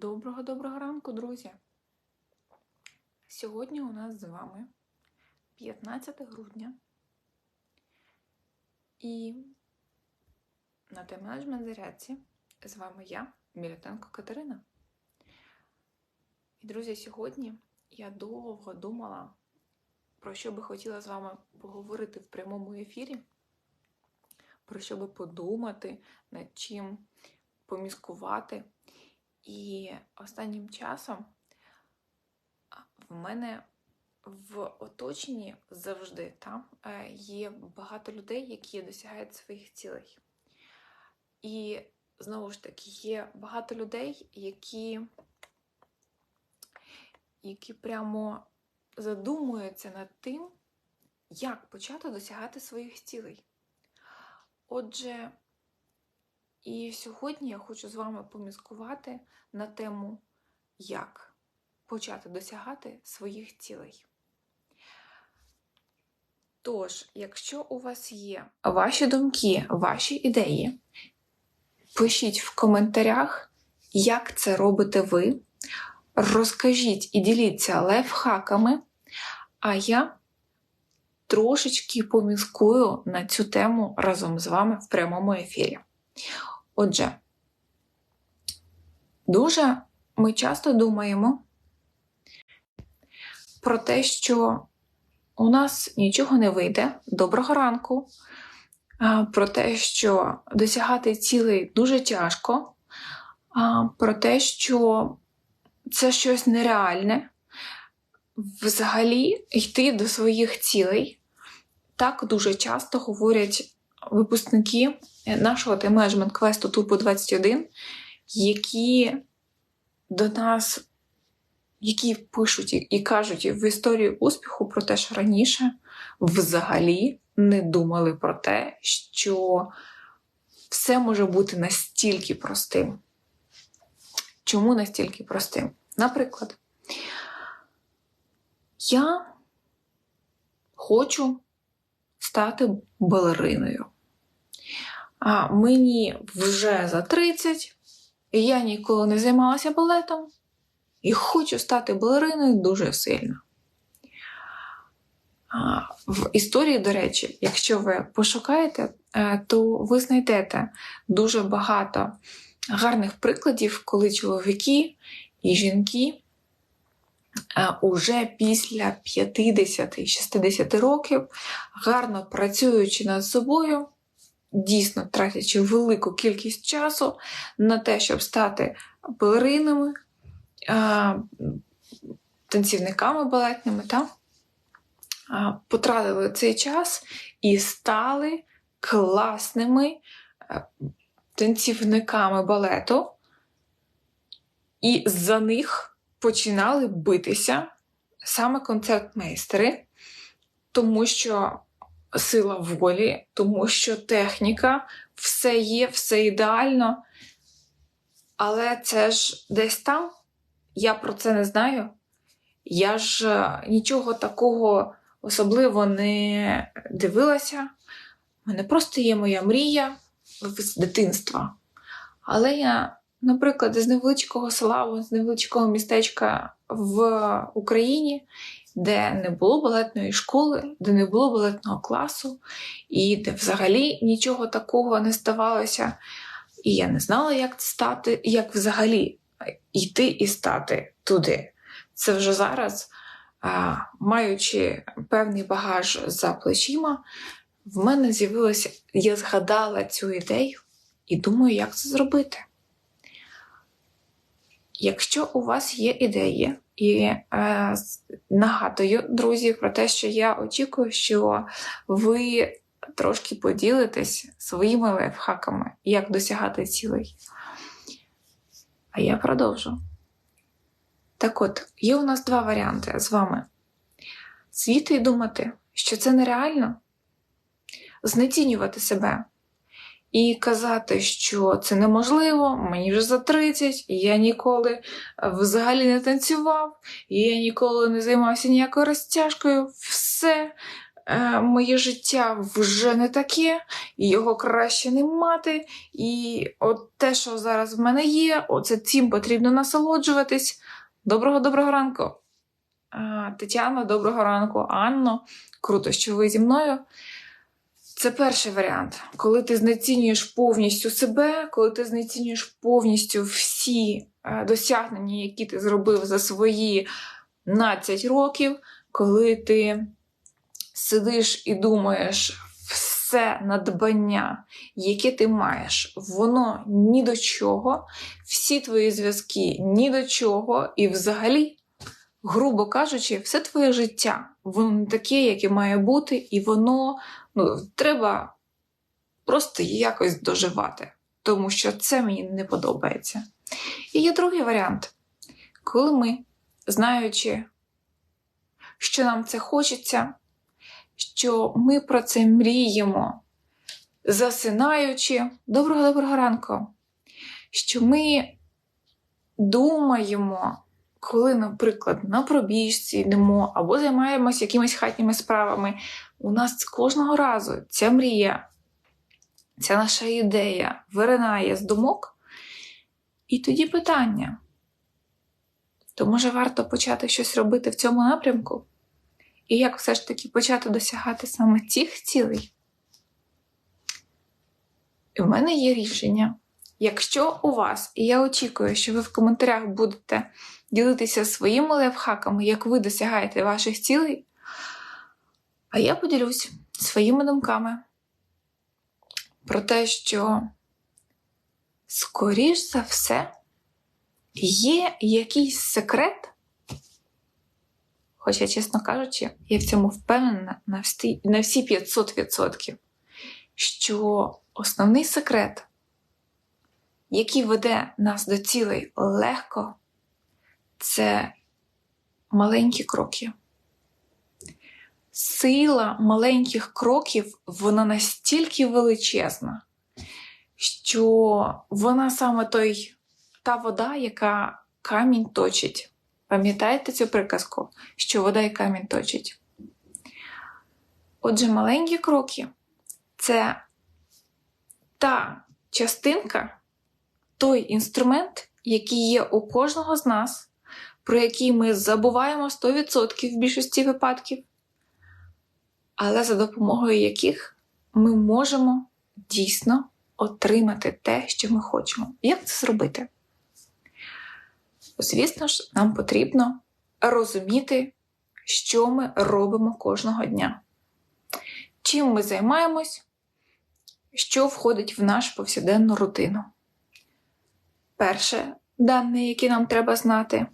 Доброго доброго ранку, друзі! Сьогодні у нас з вами 15 грудня і на тайм-менеджмент зарядці з вами я, Мілятенко Катерина. І, друзі, сьогодні я довго думала, про що би хотіла з вами поговорити в прямому ефірі, про що би подумати, над чим поміскувати. І останнім часом в мене в оточенні завжди там е, є багато людей, які досягають своїх цілей. І знову ж таки є багато людей, які, які прямо задумуються над тим, як почати досягати своїх цілей. Отже, і сьогодні я хочу з вами поміскувати на тему, як почати досягати своїх цілей. Тож, якщо у вас є ваші думки, ваші ідеї, пишіть в коментарях, як це робите ви. Розкажіть і діліться лайфхаками, а я трошечки поміскую на цю тему разом з вами в прямому ефірі. Отже, дуже ми часто думаємо про те, що у нас нічого не вийде доброго ранку, про те, що досягати цілей дуже тяжко, про те, що це щось нереальне, взагалі йти до своїх цілей. Так дуже часто говорять випускники нашого тайм-менеджмент квесту Турбо 21, які до нас, які пишуть і кажуть в історії успіху про те, що раніше взагалі не думали про те, що все може бути настільки простим. Чому настільки простим? Наприклад, я хочу стати балериною. А мені вже за 30, і я ніколи не займалася балетом і хочу стати балериною дуже сильно. В історії, до речі, якщо ви пошукаєте, е, то ви знайдете дуже багато гарних прикладів, коли чоловіки і жінки е, уже після 50-60 років, гарно працюючи над собою, дійсно тратячи велику кількість часу на те, щоб стати балеринами, танцівниками балетними, та? потратили цей час і стали класними танцівниками балету, і за них починали битися саме концертмейстери, тому що сила волі, тому що техніка, все є, все ідеально. Але це ж десь там, я про це не знаю. Я ж е, нічого такого особливо не дивилася. У мене просто є моя мрія з дитинства. Але я, наприклад, з невеличкого села, з невеличкого містечка в Україні, де не було балетної школи, де не було балетного класу, і де взагалі нічого такого не ставалося. І я не знала, як стати, як взагалі йти і стати туди. Це вже зараз, маючи певний багаж за плечима, в мене з'явилося, я згадала цю ідею і думаю, як це зробити. Якщо у вас є ідеї, і е, нагадую, друзі, про те, що я очікую, що ви трошки поділитесь своїми лайфхаками, як досягати цілей. А я продовжу. Так от, є у нас два варіанти з вами: світи і думати, що це нереально, знецінювати себе і казати, що це неможливо, мені вже за 30, і я ніколи е, взагалі не танцював, я ніколи не займався ніякою розтяжкою, все е, моє життя вже не таке, і його краще не мати. І от те, що зараз в мене є, оце цим потрібно насолоджуватись. Доброго доброго ранку. Тетяна, доброго ранку, Анно. Круто, що ви зі мною. Це перший варіант, коли ти знецінюєш повністю себе, коли ти знецінюєш повністю всі е, досягнення, які ти зробив за свої 12 років, коли ти сидиш і думаєш, все надбання, яке ти маєш, воно ні до чого, всі твої зв'язки ні до чого, і взагалі, грубо кажучи, все твоє життя, воно не таке, яке має бути, і воно ну, треба просто якось доживати, тому що це мені не подобається. І є другий варіант, коли ми, знаючи, що нам це хочеться, що ми про це мріємо, засинаючи доброго доброго ранку, що ми думаємо, коли, наприклад, на пробіжці йдемо або займаємося якимись хатніми справами, у нас кожного разу ця мрія, ця наша ідея виринає з думок. І тоді питання: то може варто почати щось робити в цьому напрямку? І як все ж таки почати досягати саме цих цілей? І в мене є рішення. Якщо у вас, і я очікую, що ви в коментарях будете ділитися своїми лайфхаками, як ви досягаєте ваших цілей, а я поділюсь своїми думками про те, що, скоріш за все, є якийсь секрет, хоча, чесно кажучи, я в цьому впевнена на всі, на всі 500%, що основний секрет, який веде нас до цілей легко, це маленькі кроки. Сила маленьких кроків вона настільки величезна, що вона саме той, та вода, яка камінь точить. Пам'ятаєте цю приказку, що вода і камінь точить? Отже, маленькі кроки це та частинка, той інструмент, який є у кожного з нас, про який ми забуваємо 100% в більшості випадків, але за допомогою яких ми можемо дійсно отримати те, що ми хочемо. Як це зробити? Звісно ж, нам потрібно розуміти, що ми робимо кожного дня, чим ми займаємось, що входить в нашу повсякденну рутину. Перше дане, яке нам треба знати.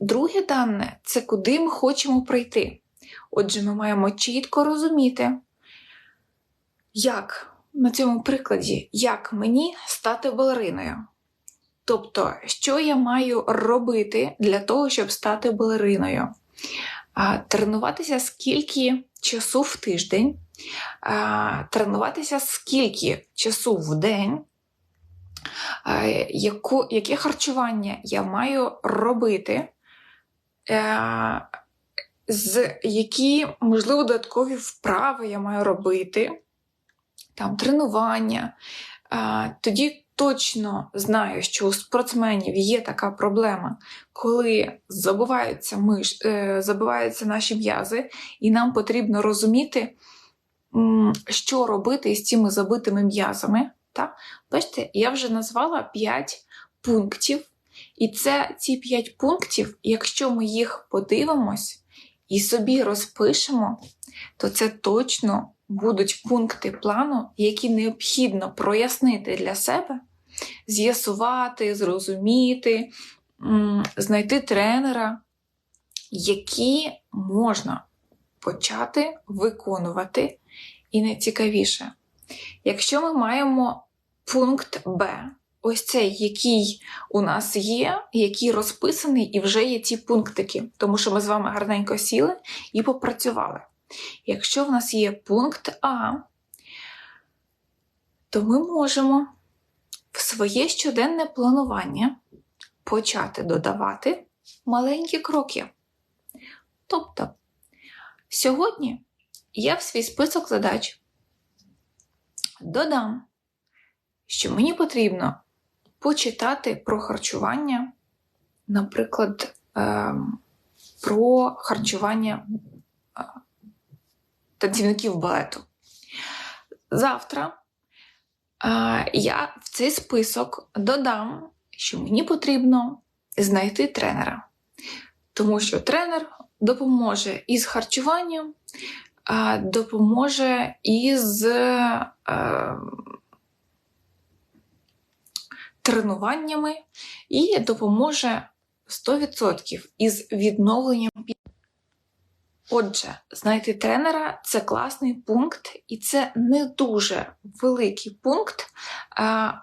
Друге дане це куди ми хочемо прийти. Отже, ми маємо чітко розуміти, як на цьому прикладі, як мені стати балериною. Тобто, що я маю робити для того, щоб стати балериною? Тренуватися скільки часу в тиждень, тренуватися скільки часу в день, яку, яке харчування я маю робити, е, з які, можливо, додаткові вправи я маю робити, там тренування. Тоді точно знаю, що у спортсменів є така проблема, коли забуваються миш, е, забуваються наші м'язи, і нам потрібно розуміти, що робити із цими забитими м'язами. Бачите, я вже назвала 5 пунктів, і це ці 5 пунктів, якщо ми їх подивимось і собі розпишемо, то це точно будуть пункти плану, які необхідно прояснити для себе, з'ясувати, зрозуміти, знайти тренера, які можна почати виконувати. І найцікавіше, якщо ми маємо пункт Б, ось цей, який у нас є, який розписаний, і вже є ці пунктики, тому що ми з вами гарненько сіли і попрацювали. Якщо в нас є пункт А, то ми можемо в своє щоденне планування почати додавати маленькі кроки. Тобто, сьогодні я в свій список задач додам, що мені потрібно почитати про харчування, наприклад, ем, про харчування е, танцівників балету. Завтра е, я в цей список додам, що мені потрібно знайти тренера, тому що тренер допоможе із харчуванням, допоможе із тренуваннями і допоможе 100% із відновленням. Отже, знайти тренера це класний пункт, і це не дуже великий пункт,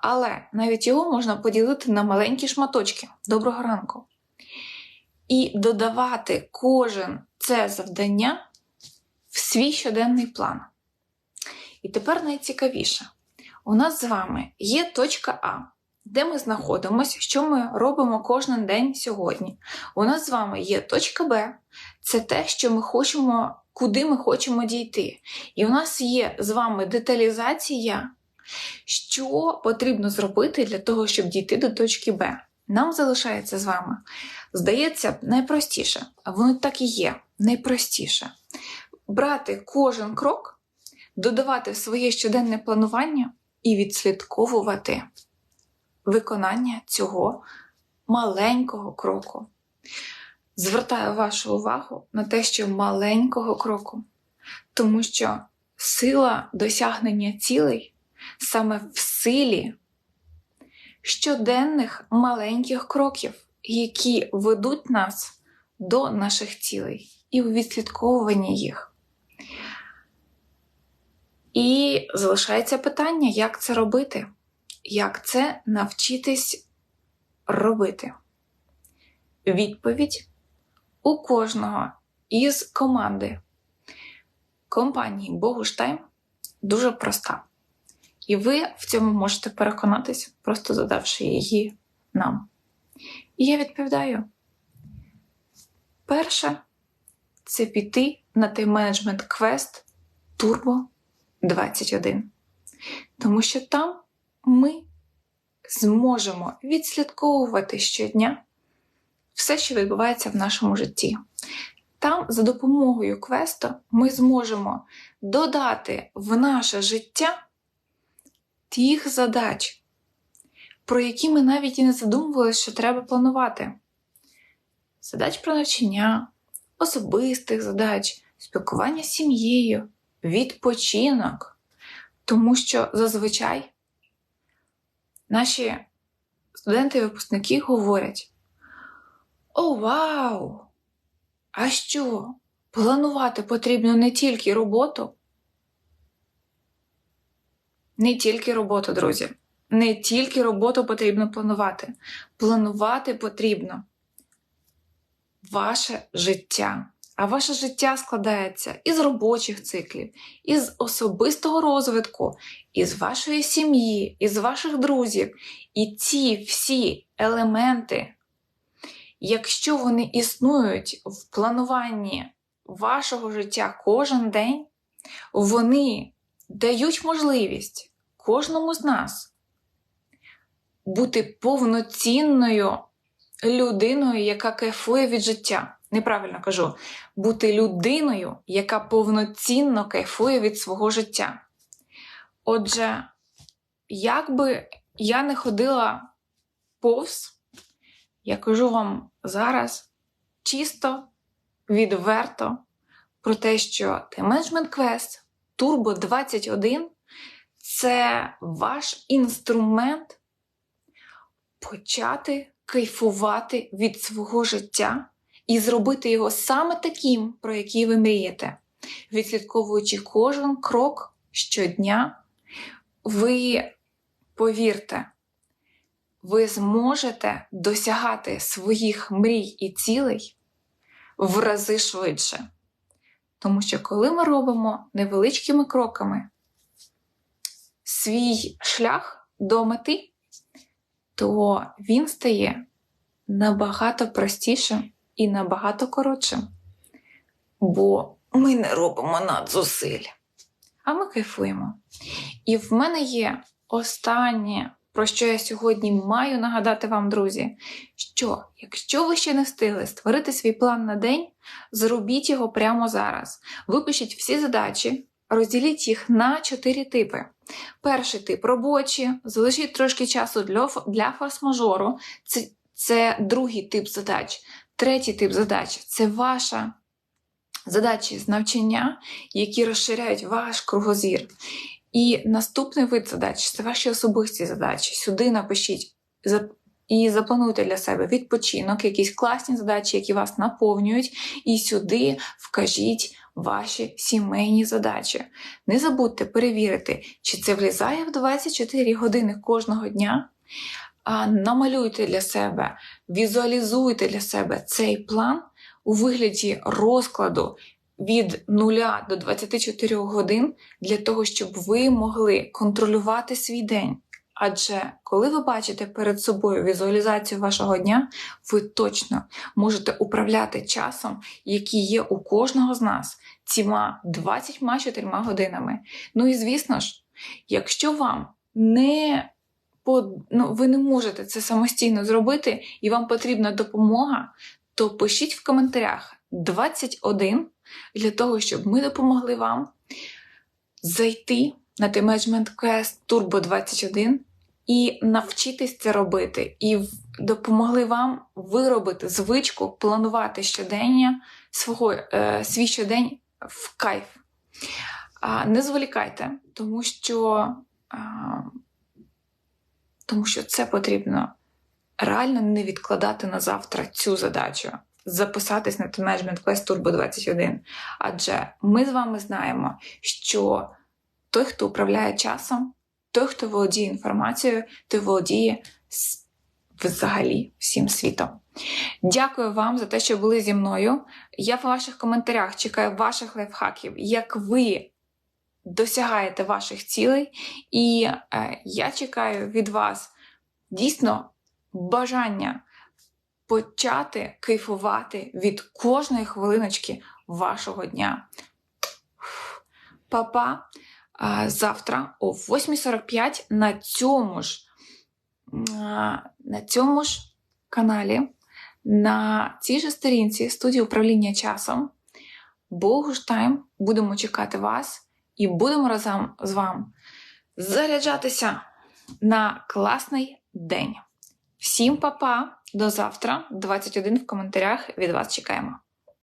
але навіть його можна поділити на маленькі шматочки. Доброго ранку. І додавати кожен це завдання в свій щоденний план. І тепер найцікавіше: у нас з вами є точка А де ми знаходимося, що ми робимо кожен день сьогодні. У нас з вами є точка Б, це те, що ми хочемо, куди ми хочемо дійти. І у нас є з вами деталізація, що потрібно зробити для того, щоб дійти до точки Б. Нам залишається з вами, здається, найпростіше, воно так і є найпростіше. Брати кожен крок, додавати своє щоденне планування і відслідковувати виконання цього маленького кроку. Звертаю вашу увагу на те, що маленького кроку, тому що сила досягнення цілей саме в силі щоденних маленьких кроків, які ведуть нас до наших цілей і у відслідковуванні їх. І залишається питання, як це робити як це навчитись робити? Відповідь у кожного із команди компанії Богуштайм дуже проста. І ви в цьому можете переконатись, просто задавши її нам. І я відповідаю: перше це піти на той менеджмент квест Turbo 21. Тому що там ми зможемо відслідковувати щодня все, що відбувається в нашому житті. Там, за допомогою квесту, ми зможемо додати в наше життя тих задач, про які ми навіть і не задумувалися, що треба планувати. Задач про навчання, особистих задач, спілкування з сім'єю, відпочинок. Тому що зазвичай наші студенти і випускники говорять: О, вау! А що? Планувати потрібно не тільки роботу? Не тільки роботу, друзі. Не тільки роботу потрібно планувати. Планувати потрібно ваше життя. А ваше життя складається із робочих циклів, із особистого розвитку, із вашої сім'ї, із ваших друзів. І ці всі елементи, якщо вони існують в плануванні вашого життя кожен день, вони дають можливість кожному з нас бути повноцінною людиною, яка кайфує від життя неправильно кажу, бути людиною, яка повноцінно кайфує від свого життя. Отже, як би я не ходила повз, я кажу вам зараз чисто, відверто про те, що Management Quest Turbo 21 це ваш інструмент почати кайфувати від свого життя і зробити його саме таким, про який ви мрієте. Відслідковуючи кожен крок щодня, ви повірте, ви зможете досягати своїх мрій і цілей в рази швидше. Тому що, коли ми робимо невеличкими кроками свій шлях до мети, то він стає набагато простішим і набагато коротшим. Бо ми не робимо надзусиль, а ми кайфуємо. І в мене є останнє, про що я сьогодні маю нагадати вам, друзі, що якщо ви ще не встигли створити свій план на день, зробіть його прямо зараз. Випишіть всі задачі, розділіть їх на чотири типи. Перший тип робочі, залишіть трошки часу для, для форс-мажору. Це, це другий тип задач. Третій тип задач це ваша задачі з навчання, які розширяють ваш кругозір. І наступний вид задач це ваші особисті задачі. Сюди напишіть і заплануйте для себе відпочинок, якісь класні задачі, які вас наповнюють, і сюди вкажіть ваші сімейні задачі. Не забудьте перевірити, чи це влізає в 24 години кожного дня. Намалюйте для себе, візуалізуйте для себе цей план у вигляді розкладу від 0 до 24 годин для того, щоб ви могли контролювати свій день. Адже коли ви бачите перед собою візуалізацію вашого дня, ви точно можете управляти часом, який є у кожного з нас, ціма 24 годинами. Ну і звісно ж, якщо вам не ну, ви не можете це самостійно зробити, і вам потрібна допомога, то пишіть в коментарях 21 для того, щоб ми допомогли вам зайти на той Management Quest Turbo 21 і навчитись це робити, і допомогли вам виробити звичку планувати щодення свого, е, свій щодень в кайф. А, Не зволікайте, тому що, а, тому що це потрібно реально не відкладати на завтра цю задачу записатись на Management Quest Turbo 21. Адже ми з вами знаємо, що той, хто управляє часом, той, хто володіє інформацією, той володіє взагалі всім світом. Дякую вам за те, що були зі мною. Я в ваших коментарях чекаю ваших лайфхаків, як ви досягаєте ваших цілей, і е, я чекаю від вас дійсно бажання почати кайфувати від кожної хвилиночки вашого дня. Папа завтра о 8.45 на цьому ж на цьому ж каналі, на цій же сторінці студії управління часом. Богуштайм будемо чекати вас і будемо разом з вами заряджатися на класний день. Всім па-па! До завтра, 21 в коментарях від вас чекаємо.